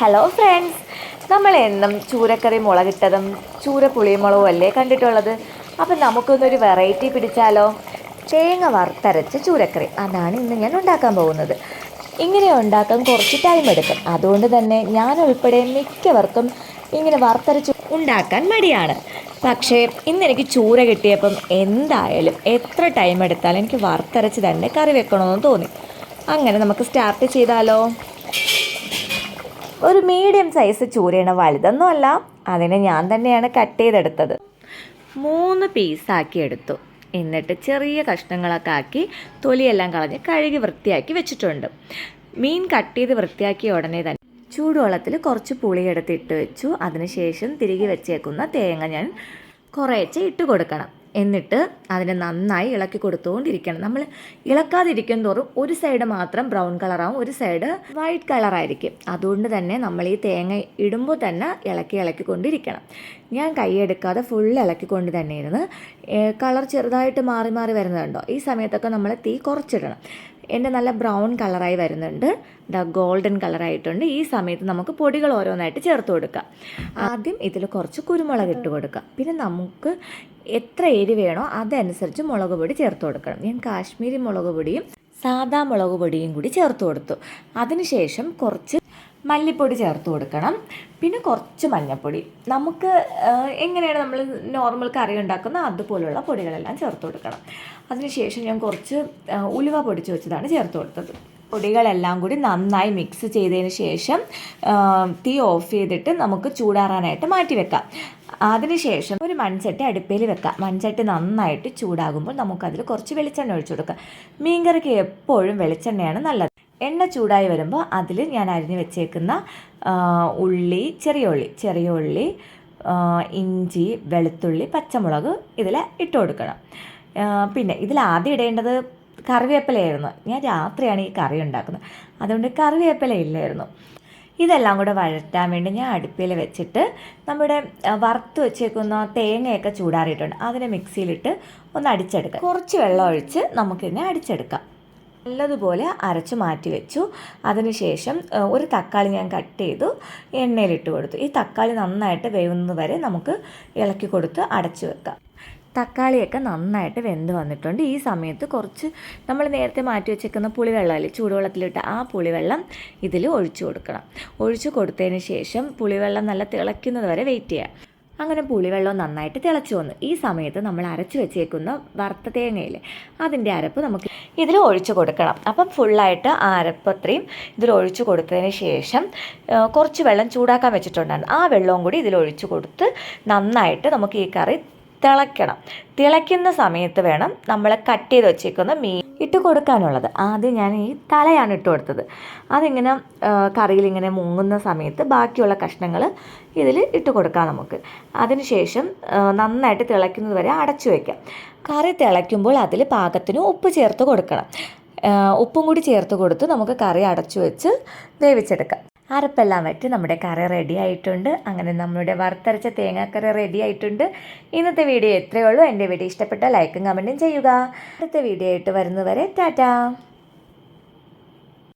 Hello friends നമ്മൾ എന്നും ചൂരക്കറി മുളകിട്ടതും ചൂര പുളിമുളകും അല്ലേ കണ്ടിട്ടുള്ളത്? അപ്പം നമുക്കൊന്നൊരു വെറൈറ്റി പിടിച്ചാലോ? തേങ്ങ വറുത്തരച്ച ചൂരക്കറി. അതാണ് ഇന്ന് ഞാൻ ഉണ്ടാക്കാൻ പോകുന്നത്. ഇങ്ങനെ ഉണ്ടാക്കാൻ കുറച്ച് ടൈം എടുക്കും. അതുകൊണ്ട് തന്നെ ഞാൻ ഉൾപ്പെടെ മിക്കവർക്കും ഇങ്ങനെ വറുത്തരച്ച് ഉണ്ടാക്കാൻ മടിയാണ്. പക്ഷേ ഇന്ന് എനിക്ക് ചൂര കിട്ടിയപ്പം എന്തായാലും എത്ര ടൈം എടുത്താലും എനിക്ക് വറുത്തരച്ച് തന്നെ കറി വെക്കണമെന്ന് തോന്നി. അങ്ങനെ നമുക്ക് സ്റ്റാർട്ട് ചെയ്താലോ? ഒരു മീഡിയം സൈസ് ചൂരയാണ് വലുതൊന്നും അല്ല അതിനെ ഞാൻ തന്നെയാണ് കട്ട് ചെയ്തെടുത്തത്. മൂന്ന് പീസാക്കി എടുത്തു. എന്നിട്ട് ചെറിയ കഷ്ണങ്ങളൊക്കെ ആക്കി തൊലിയെല്ലാം കളഞ്ഞ് കഴുകി വൃത്തിയാക്കി വെച്ചിട്ടുണ്ട്. മീൻ കട്ട് ചെയ്ത് വൃത്തിയാക്കിയ ഉടനെ തന്നെ ചൂടുവെള്ളത്തിൽ കുറച്ച് പുളി എടുത്തിട്ട് വെച്ചു. അതിനുശേഷം തിരികെ വെച്ചേക്കുന്ന തേങ്ങ ഞാൻ കുറേച്ചെ ഇട്ട് കൊടുക്കണം. എന്നിട്ട് അതിനെ നന്നായി ഇളക്കി കൊടുത്തുകൊണ്ടിരിക്കണം നമ്മൾ ഇളക്കാതിരിക്കും തോറും ഒരു സൈഡ് മാത്രം ബ്രൗൺ കളറാവും ഒരു സൈഡ് വൈറ്റ് കളറായിരിക്കും അതുകൊണ്ട് തന്നെ നമ്മൾ ഈ തേങ്ങ ഇടുമ്പോൾ തന്നെ ഇളക്കി ഇളക്കി കൊണ്ടിരിക്കണം. ഞാൻ കൈയെടുക്കാതെ ഫുൾ ഇളക്കിക്കൊണ്ട് തന്നെ ഇരുന്ന് കളർ ചെറുതായിട്ട് മാറി മാറി വരുന്നുണ്ടോ ഈ സമയത്തൊക്കെ നമ്മൾ തീ കുറച്ചിടണം. എന്റെ നല്ല ബ്രൗൺ കളറായി വരുന്നുണ്ട്. ദ ഗോൾഡൻ കളറായിട്ടുണ്ട്. ഈ സമയത്ത് നമുക്ക് പൊടികൾ ഓരോന്നായിട്ട് ചേർത്ത് കൊടുക്കാം. ആദ്യം ഇതിൽ കുറച്ച് കുരുമുളക് ഇട്ട് കൊടുക്കാം. പിന്നെ നമുക്ക് എത്ര എരി വേണോ അതനുസരിച്ച് മുളക് പൊടി ചേർത്ത് കൊടുക്കണം. ഞാൻ കാശ്മീരി മുളക് പൊടിയും സാദാ മുളക് പൊടിയും കൂടി ചേർത്ത് കൊടുത്തു. അതിനുശേഷം കുറച്ച് മല്ലിപ്പൊടി ചേർത്ത് കൊടുക്കണം. പിന്നെ കുറച്ച് മഞ്ഞൾപ്പൊടി നമുക്ക് എങ്ങനെയാണ് നമ്മൾ നോർമൽ കറി ഉണ്ടാക്കുന്ന അതുപോലുള്ള പൊടികളെല്ലാം ചേർത്ത് കൊടുക്കണം. അതിനുശേഷം ഞാൻ കുറച്ച് ഉലുവ പൊടിച്ച് വെച്ചതാണ് ചേർത്ത് കൊടുത്തത്. പൊടികളെല്ലാം കൂടി നന്നായി മിക്സ് ചെയ്തതിന് ശേഷം തീ ഓഫ് ചെയ്തിട്ട് നമുക്ക് ചൂടാറാനായിട്ട് മാറ്റി വെക്കാം. അതിനുശേഷം ഒരു മൺചട്ടി അടുപ്പയിൽ വെക്കാം. മൺചട്ടി നന്നായിട്ട് ചൂടാകുമ്പോൾ നമുക്കതിൽ കുറച്ച് വെളിച്ചെണ്ണ ഒഴിച്ചു കൊടുക്കാം. മീൻകറിക്ക് എപ്പോഴും വെളിച്ചെണ്ണയാണ് നല്ലത്. എണ്ണ ചൂടായി വരുമ്പോൾ അതിൽ ഞാൻ അരിഞ്ഞ് വെച്ചേക്കുന്ന ഉള്ളി ചെറിയ ഉള്ളി ചെറിയ ഉള്ളി ഇഞ്ചി വെളുത്തുള്ളി പച്ചമുളക് ഇതിൽ ഇട്ട് കൊടുക്കണം. പിന്നെ ഇതിൽ ആദ്യം ഇടേണ്ടത് കറിവേപ്പിലയായിരുന്നു. ഞാൻ രാത്രിയാണ് ഈ കറി ഉണ്ടാക്കുന്നത്. അതുകൊണ്ട് കറിവേപ്പില ഇല്ലായിരുന്നു. ഇതെല്ലാം കൂടെ വഴറ്റാൻ വേണ്ടി ഞാൻ അടുപ്പിൽ വെച്ചിട്ട് നമ്മുടെ വറുത്ത് വെച്ചേക്കുന്ന തേങ്ങയൊക്കെ ചൂടാറിയിട്ടുണ്ട്. അതിനെ മിക്സിയിലിട്ട് ഒന്ന് അടിച്ചെടുക്കാം. കുറച്ച് വെള്ളം ഒഴിച്ച് നമുക്കിതിനെ അടിച്ചെടുക്കാം. നല്ലതുപോലെ അരച്ച് മാറ്റി വെച്ചു. അതിനുശേഷം ഒരു തക്കാളി ഞാൻ കട്ട് ചെയ്തു. എണ്ണയിലിട്ട് കൊടുത്തു. ഈ തക്കാളി നന്നായിട്ട് വേവുന്നത് വരെ നമുക്ക് ഇളക്കി കൊടുത്ത് അടച്ചു വെക്കാം. തക്കാളിയൊക്കെ നന്നായിട്ട് വെന്ത് വന്നിട്ടുണ്ട്. ഈ സമയത്ത് കുറച്ച് നമ്മൾ നേരത്തെ മാറ്റി വെച്ചേക്കുന്ന പുളിവെള്ളമല്ലേ ചൂടുവെള്ളത്തിലിട്ട് ആ പുളിവെള്ളം ഇതിൽ ഒഴിച്ചു കൊടുക്കണം. ഒഴിച്ചു കൊടുത്തതിന് ശേഷം പുളിവെള്ളം നല്ല തിളയ്ക്കുന്നത് വരെ വെയിറ്റ് ചെയ്യാം. അങ്ങനെ പുളിവെള്ളം നന്നായിട്ട് തിളച്ചു വന്നു. ഈ സമയത്ത് നമ്മൾ അരച്ചു വെച്ചേക്കുന്ന വറുത്ത തേങ്ങയില്ലേ അതിന്റെ അരപ്പ് നമുക്ക് ഇതിൽ ഒഴിച്ചു കൊടുക്കണം. അപ്പം ഫുള്ളായിട്ട് ആ അരപ്പത്രയും ഇതിൽ ഒഴിച്ചു കൊടുത്തതിന് ശേഷം കുറച്ച് വെള്ളം ചൂടാക്കാൻ വെച്ചിട്ടുണ്ടായിരുന്നു. ആ വെള്ളവും കൂടി ഇതിൽ ഒഴിച്ചു കൊടുത്ത് നന്നായിട്ട് നമുക്ക് ഈ കറി തിളയ്ക്കണം. തിളയ്ക്കുന്ന സമയത്ത് വേണം നമ്മൾ കട്ട് ചെയ്ത് വെച്ചേക്കുന്ന മീൻ ഇട്ട് കൊടുക്കാനുള്ളത്. ആദ്യം ഞാൻ ഈ തലയാണ് ഇട്ട് കൊടുത്തത്. അതിങ്ങനെ കറിയിൽ കറിയിലിങ്ങനെ മുങ്ങുന്ന സമയത്ത് ബാക്കിയുള്ള കഷ്ണങ്ങൾ ഇതിൽ ഇട്ട് കൊടുക്കാം നമുക്ക്. അതിനുശേഷം നന്നായിട്ട് തിളയ്ക്കുന്നത് വരെ അടച്ചു വയ്ക്കാം കറി തിളയ്ക്കുമ്പോൾ അതിൽ പാകത്തിന് ഉപ്പ് ചേർത്ത് കൊടുക്കണം. ഉപ്പും കൂടി ചേർത്ത് കൊടുത്ത് നമുക്ക് കറി അടച്ചു വെച്ച് വേവിച്ചെടുക്കാം. അരപ്പെല്ലാം വെച്ച് നമ്മുടെ കറി റെഡി ആയിട്ടുണ്ട്. അങ്ങനെ നമ്മുടെ വറുത്തരച്ച തേങ്ങാക്കറി റെഡി ആയിട്ടുണ്ട്. ഇന്നത്തെ വീഡിയോ എത്രയേ ഉള്ളൂ. എന്റെ വീഡിയോ ഇഷ്ടപ്പെട്ട ലൈക്കും കമന്റും ചെയ്യുക. അടുത്ത വീഡിയോ ആയിട്ട് വരുന്നവരെ ടാറ്റാ.